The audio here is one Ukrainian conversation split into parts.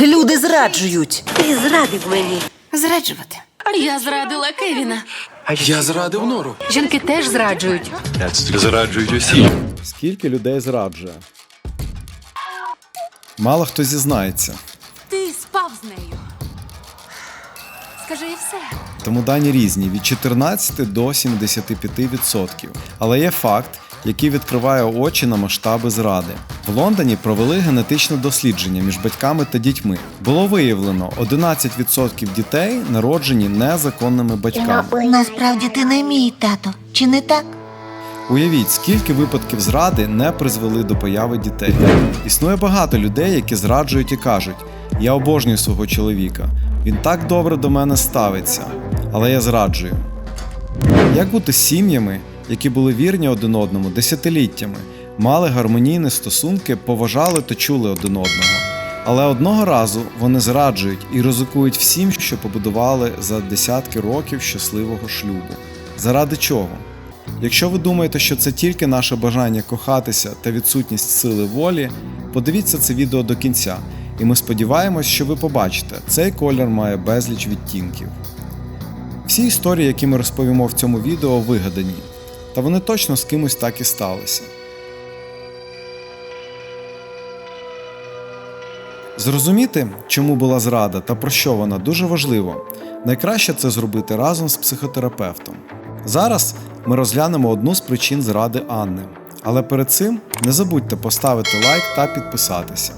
Люди зраджують. Ти зрадив мені. Зраджувати. Я зрадила Кевіна. Я зрадив нору. Жінки теж зраджують. Зраджують усі. Скільки людей зраджує? Мало хто зізнається, Ти спав з нею. Скажи і все. тому дані різні від 14 до 75%. Але є факт, який відкриває очі на масштаби зради. В Лондоні провели генетичне дослідження між батьками та дітьми. Було виявлено 11% дітей народжені незаконними батьками. Насправді ти не мій тато, чи не так? Уявіть, скільки випадків зради не призвели до появи дітей. Існує багато людей, які зраджують і кажуть: я обожнюю свого чоловіка, він так добре до мене ставиться, але я зраджую. Як бути сім'ями, які були вірні один одному десятиліттями, мали гармонійні стосунки, поважали та чули один одного. Але одного разу вони зраджують і ризикують всім, що побудували за десятки років щасливого шлюбу. Заради чого? Якщо ви думаєте, що це тільки наше бажання кохатися та відсутність сили волі, подивіться це відео до кінця, і ми сподіваємось, що ви побачите, цей колір має безліч відтінків. Всі історії, які ми розповімо в цьому відео, вигадані, та вони точно з кимось так і сталися. Зрозуміти, чому була зрада та про що вона, дуже важливо. Найкраще це зробити разом з психотерапевтом. Зараз ми розглянемо одну з причин зради Анни. Але перед цим не забудьте поставити лайк та підписатися.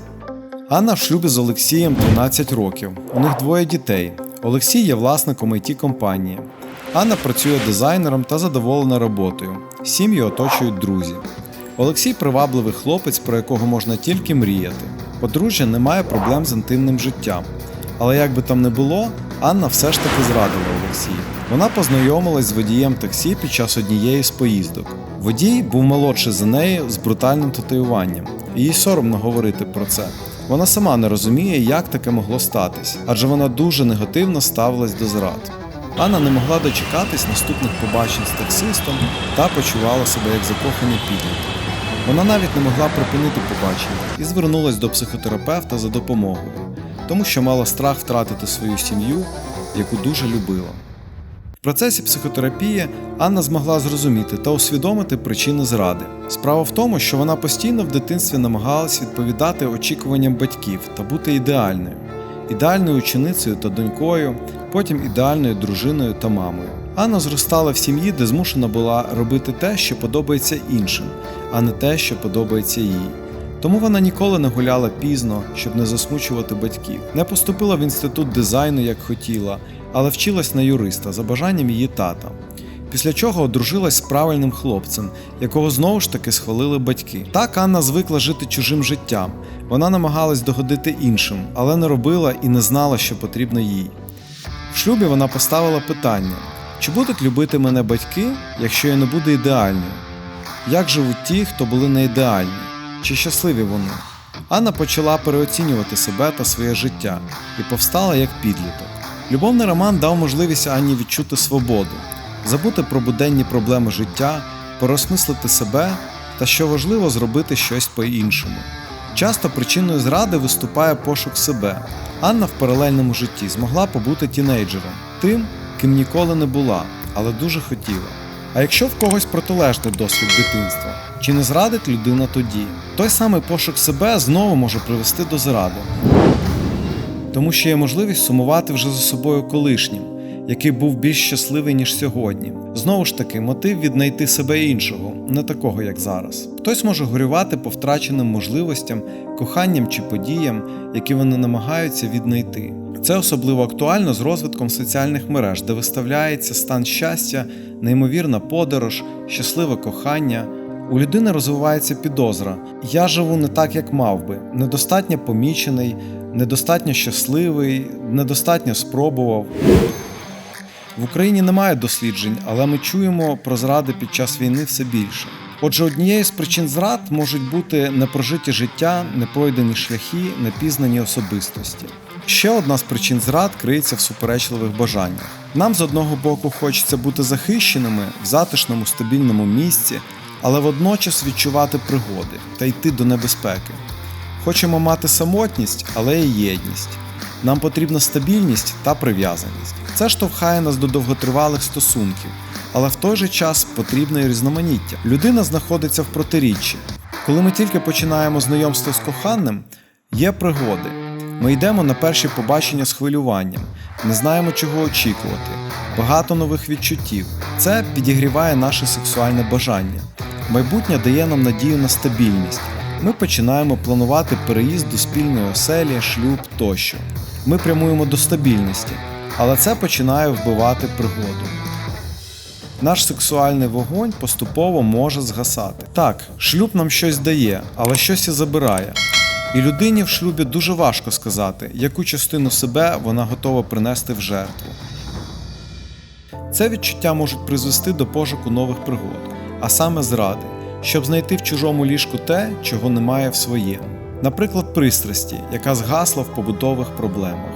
Анна в шлюбі з Олексієм 13 років. У них двоє дітей. Олексій є власником it компанії. Анна працює дизайнером та задоволена роботою. Сім'ю оточують друзі. Олексій привабливий хлопець, про якого можна тільки мріяти. Подружжя не має проблем з інтимним життям. Але як би там не було, Анна все ж таки зрадила Олексія. Вона познайомилась з водієм таксі під час однієї з поїздок. Водій був молодший за неї з брутальним татуюванням. Їй соромно говорити про це. Вона сама не розуміє, як таке могло статись, адже вона дуже негативно ставилась до зрад. Анна не могла дочекатись наступних побачень з таксистом та почувала себе як закоханий підліток. Вона навіть не могла припинити побачення і звернулась до психотерапевта за допомогою, тому що мала страх втратити свою сім'ю, яку дуже любила. В процесі психотерапії Анна змогла зрозуміти та усвідомити причини зради. Справа в тому, що вона постійно в дитинстві намагалась відповідати очікуванням батьків та бути ідеальною, ідеальною ученицею та донькою, потім ідеальною дружиною та мамою. Анна зростала в сім'ї, де змушена була робити те, що подобається іншим, а не те, що подобається їй. Тому вона ніколи не гуляла пізно, щоб не засмучувати батьків, не поступила в інститут дизайну, як хотіла, але вчилась на юриста за бажанням її тата. Після чого одружилась з правильним хлопцем, якого знову ж таки схвалили батьки. Так Анна звикла жити чужим життям. Вона намагалась догодити іншим, але не робила і не знала, що потрібно їй. В шлюбі вона поставила питання: чи будуть любити мене батьки, якщо я не буду ідеальною? Як живуть ті, хто були не ідеальні? Чи щасливі вони? Анна почала переоцінювати себе та своє життя і повстала як підліток. Любовний роман дав можливість Анні відчути свободу, забути про буденні проблеми життя, переосмислити себе та, що важливо, зробити щось по-іншому. Часто причиною зради виступає пошук себе. Анна в паралельному житті змогла побути тінейджером, тим, ким ніколи не була, але дуже хотіла. А якщо в когось протилежний досвід дитинства, чи не зрадить людина тоді? Той самий пошук себе знову може привести до зради. Тому що є можливість сумувати вже за собою колишнім, який був більш щасливий, ніж сьогодні. Знову ж таки, мотив віднайти себе іншого, не такого, як зараз. Хтось може горювати по втраченим можливостям, коханням чи подіям, які вони намагаються віднайти. Це особливо актуально з розвитком соціальних мереж, де виставляється стан щастя, неймовірна подорож, щасливе кохання. У людини розвивається підозра. Я живу не так, як мав би, недостатньо помічений, недостатньо щасливий, недостатньо спробував. В Україні немає досліджень, але ми чуємо про зради під час війни все більше. Отже, однією з причин зрад можуть бути непрожиті життя, непройдені шляхи, непізнані особистості. Ще одна з причин зрад криється в суперечливих бажаннях. Нам з одного боку хочеться бути захищеними в затишному стабільному місці, але водночас відчувати пригоди та йти до небезпеки. Хочемо мати самотність, але і єдність. Нам потрібна стабільність та прив'язаність. Це штовхає нас до довготривалих стосунків, але в той же час потрібне і різноманіття. Людина знаходиться в протиріччі. Коли ми тільки починаємо знайомство з коханим, є пригоди. Ми йдемо на перші побачення з хвилюванням, не знаємо, чого очікувати, багато нових відчуттів. Це підігріває наше сексуальне бажання. Майбутнє дає нам надію на стабільність. Ми починаємо планувати переїзд до спільної оселі, шлюб тощо. Ми прямуємо до стабільності, але це починає вбивати пригоду. Наш сексуальний вогонь поступово може згасати. Так, шлюб нам щось дає, але щось і забирає. І людині в шлюбі дуже важко сказати, яку частину себе вона готова принести в жертву. Це відчуття можуть призвести до пошуку нових пригод, а саме зради, щоб знайти в чужому ліжку те, чого немає в своєму. Наприклад, пристрасті, яка згасла в побутових проблемах.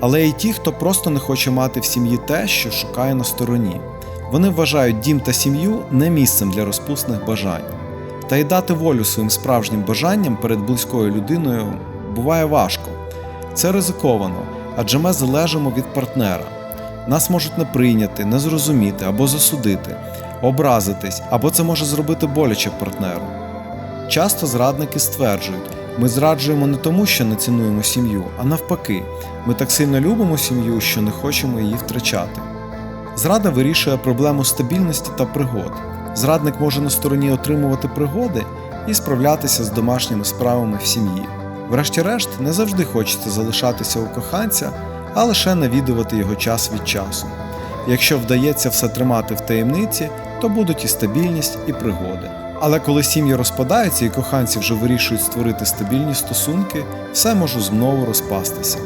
Але й ті, хто просто не хоче мати в сім'ї те, що шукає на стороні. Вони вважають дім та сім'ю не місцем для розпусних бажань. Та й дати волю своїм справжнім бажанням перед близькою людиною буває важко. Це ризиковано, адже ми залежимо від партнера. Нас можуть не прийняти, не зрозуміти або засудити, образитись, або це може зробити боляче партнеру. Часто зрадники стверджують, ми зраджуємо не тому, що не цінуємо сім'ю, а навпаки, ми так сильно любимо сім'ю, що не хочемо її втрачати. Зрада вирішує проблему стабільності та пригод. Зрадник може на стороні отримувати пригоди і справлятися з домашніми справами в сім'ї. Врешті-решт, не завжди хочеться залишатися у коханця, а лише навідувати його час від часу. Якщо вдається все тримати в таємниці, то будуть і стабільність, і пригоди. Але коли сім'ї розпадаються і коханці вже вирішують створити стабільні стосунки, все може знову розпастися.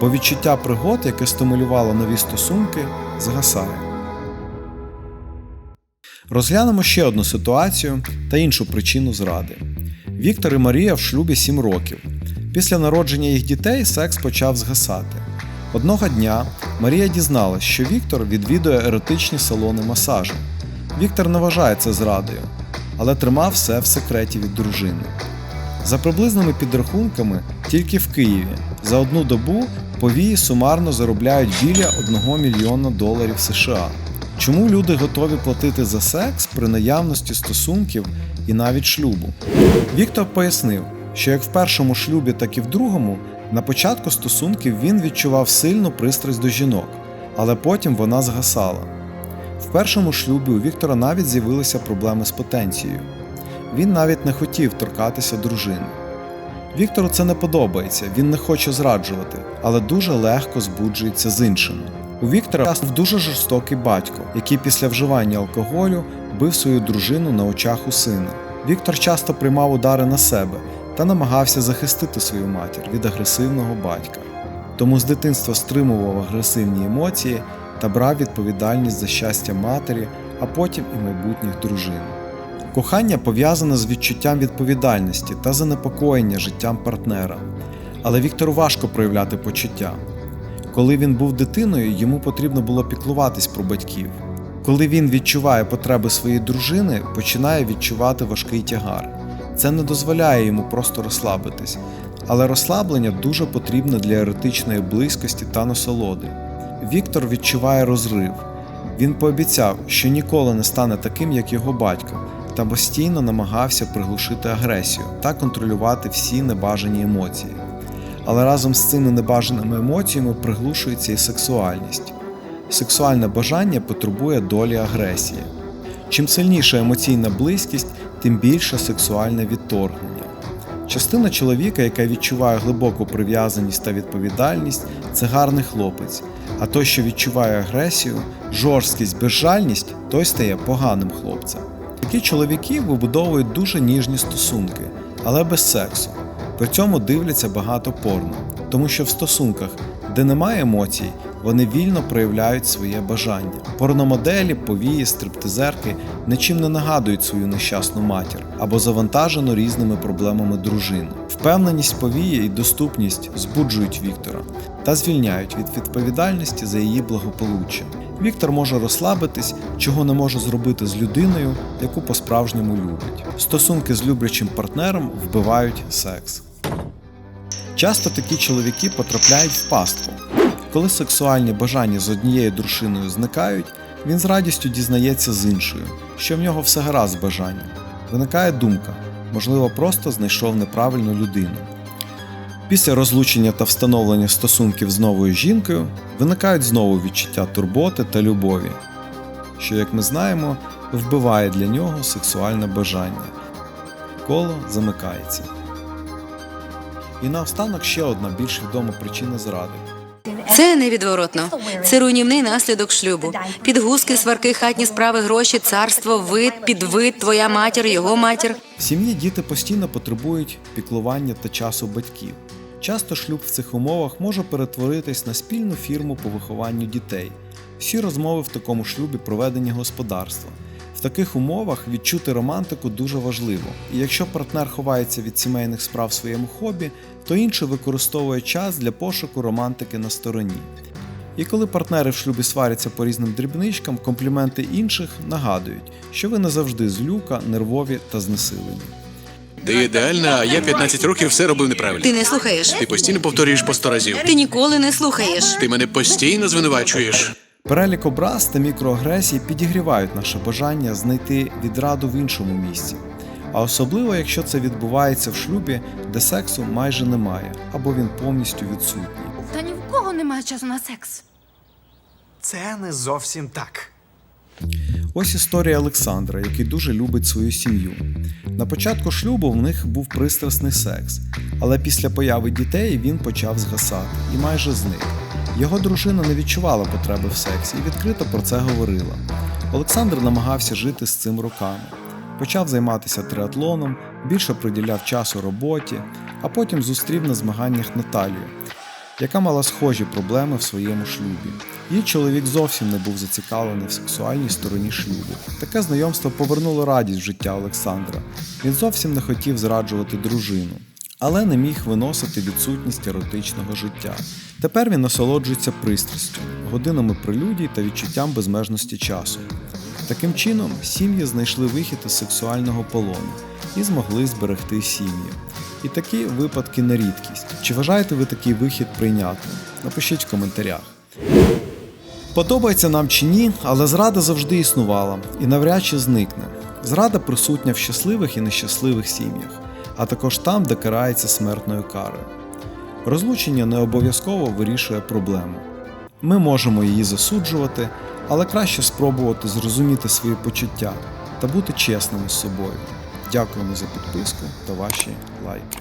Бо відчуття пригод, яке стимулювало нові стосунки, згасає. Розглянемо ще одну ситуацію та іншу причину зради. Віктор і Марія в шлюбі 7 років. Після народження їх дітей секс почав згасати. Одного дня Марія дізналась, що Віктор відвідує еротичні салони масажу. Віктор не вважає це зрадою, але тримав все в секреті від дружини. За приблизними підрахунками, тільки в Києві за одну добу повії сумарно заробляють біля 1 мільйона доларів США. Чому люди готові платити за секс при наявності стосунків і навіть шлюбу? Віктор пояснив, що як в першому шлюбі, так і в другому, на початку стосунків він відчував сильну пристрасть до жінок, але потім вона згасала. В першому шлюбі у Віктора навіть з'явилися проблеми з потенцією. Він навіть не хотів торкатися дружини. Віктору це не подобається, він не хоче зраджувати, але дуже легко збуджується з іншими. У Віктора був дуже жорстокий батько, який після вживання алкоголю бив свою дружину на очах у сина. Віктор часто приймав удари на себе та намагався захистити свою матір від агресивного батька. Тому з дитинства стримував агресивні емоції та брав відповідальність за щастя матері, а потім і майбутніх дружин. Кохання пов'язане з відчуттям відповідальності та занепокоєння життям партнера. Але Віктору важко проявляти почуття. Коли він був дитиною, йому потрібно було піклуватись про батьків. Коли він відчуває потреби своєї дружини, починає відчувати важкий тягар. Це не дозволяє йому просто розслабитись, але розслаблення дуже потрібне для еротичної близькості та насолоди. Віктор відчуває розрив. Він пообіцяв, що ніколи не стане таким, як його батько, та постійно намагався приглушити агресію та контролювати всі небажані емоції. Але разом з цими небажаними емоціями приглушується і сексуальність. Сексуальне бажання потребує долі агресії. Чим сильніша емоційна близькість, тим більше сексуальне відторгнення. Частина чоловіка, яка відчуває глибоку прив'язаність та відповідальність, це гарний хлопець, а той, що відчуває агресію, жорсткість, безжальність, той стає поганим хлопцем. Такі чоловіки вибудовують дуже ніжні стосунки, але без сексу. При цьому дивляться багато порно, тому що в стосунках, де немає емоцій, вони вільно проявляють своє бажання. Порномоделі, повії, стриптизерки нічим не нагадують свою нещасну матір або завантажено різними проблемами дружину. Впевненість повії і доступність збуджують Віктора та звільняють від відповідальності за її благополуччя. Віктор може розслабитись, чого не може зробити з людиною, яку по-справжньому любить. Стосунки з люблячим партнером вбивають секс. Часто такі чоловіки потрапляють в пастку. Коли сексуальні бажання з однією дружиною зникають, він з радістю дізнається з іншою, що в нього все гаразд з бажанням. Виникає думка, можливо, просто знайшов неправильну людину. Після розлучення та встановлення стосунків з новою жінкою виникають знову відчуття турботи та любові, що, як ми знаємо, вбиває для нього сексуальне бажання. Коло замикається. І наостанок ще одна більш відома причина зради. Це невідворотно. Це руйнівний наслідок шлюбу. Підгузки, сварки, хатні справи, гроші, царство, вид, підвид, твоя матір, його матір. В сім'ї діти постійно потребують піклування та часу батьків. Часто шлюб в цих умовах може перетворитись на спільну фірму по вихованню дітей. Всі розмови в такому шлюбі проведені господарства. В таких умовах відчути романтику дуже важливо. І якщо партнер ховається від сімейних справ в своєму хобі, то інший використовує час для пошуку романтики на стороні. І коли партнери в шлюбі сваряться по різним дрібничкам, компліменти інших нагадують, що ви не завжди злюка, нервові та знесилені. Ти ідеальна, а я 15 років все робив неправильно. Ти не слухаєш. Ти постійно повторюєш по 100 разів. Ти ніколи не слухаєш. Ти мене постійно звинувачуєш. Перелік образ та мікроагресій підігрівають наше бажання знайти відраду в іншому місці. А особливо, якщо це відбувається в шлюбі, де сексу майже немає, або він повністю відсутній. Та ні в кого немає часу на секс. Це не зовсім так. Ось історія Олександра, який дуже любить свою сім'ю. На початку шлюбу в них був пристрасний секс, але після появи дітей він почав згасати і майже зник. Його дружина не відчувала потреби в сексі і відкрито про це говорила. Олександр намагався жити з цим роками. Почав займатися триатлоном, більше приділяв часу роботі, а потім зустрів на змаганнях Наталію, яка мала схожі проблеми в своєму шлюбі. Її чоловік зовсім не був зацікавлений в сексуальній стороні шлюбу. Таке знайомство повернуло радість в життя Олександра. Він зовсім не хотів зраджувати дружину, але не міг виносити відсутність еротичного життя. Тепер він насолоджується пристрастю, годинами прелюдій та відчуттям безмежності часу. Таким чином, сім'ї знайшли вихід із сексуального полону і змогли зберегти сім'ї. І такі випадки на рідкість. Чи вважаєте ви такий вихід прийнятним? Напишіть в коментарях. Подобається нам чи ні, але зрада завжди існувала і навряд чи зникне. Зрада присутня в щасливих і нещасливих сім'ях, а також там, де карається смертною карою. Розлучення не обов'язково вирішує проблему. Ми можемо її засуджувати, але краще спробувати зрозуміти свої почуття та бути чесними з собою. Дякуємо за підписку та ваші лайки.